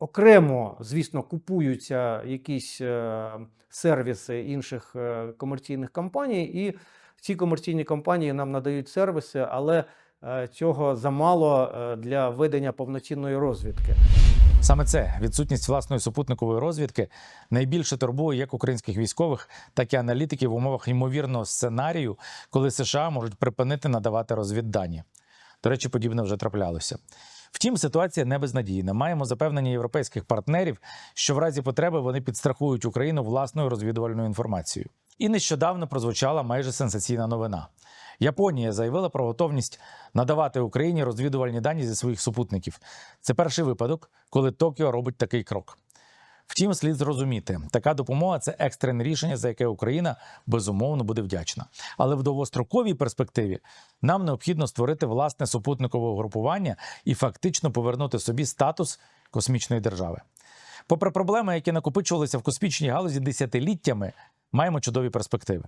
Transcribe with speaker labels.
Speaker 1: окремо, звісно, купуються якісь е, сервіси інших е, комерційних компаній, і ці комерційні компанії нам надають сервіси, але е, цього замало для ведення повноцінної розвідки.
Speaker 2: Саме це відсутність власної супутникової розвідки найбільше турбує як українських військових, так і аналітиків в умовах ймовірного сценарію, коли США можуть припинити надавати розвіддані. До речі, подібне вже траплялося. Втім, ситуація не безнадійна. Маємо запевнення європейських партнерів, що в разі потреби вони підстрахують Україну власною розвідувальною інформацією. І нещодавно прозвучала майже сенсаційна новина. Японія заявила про готовність надавати Україні розвідувальні дані зі своїх супутників. Це перший випадок, коли Токіо робить такий крок. Втім, слід зрозуміти, така допомога це екстрене рішення, за яке Україна безумовно буде вдячна. Але в довгостроковій перспективі нам необхідно створити власне супутникове угрупування і фактично повернути собі статус космічної держави. Попри проблеми, які накопичувалися в космічній галузі десятиліттями, маємо чудові перспективи.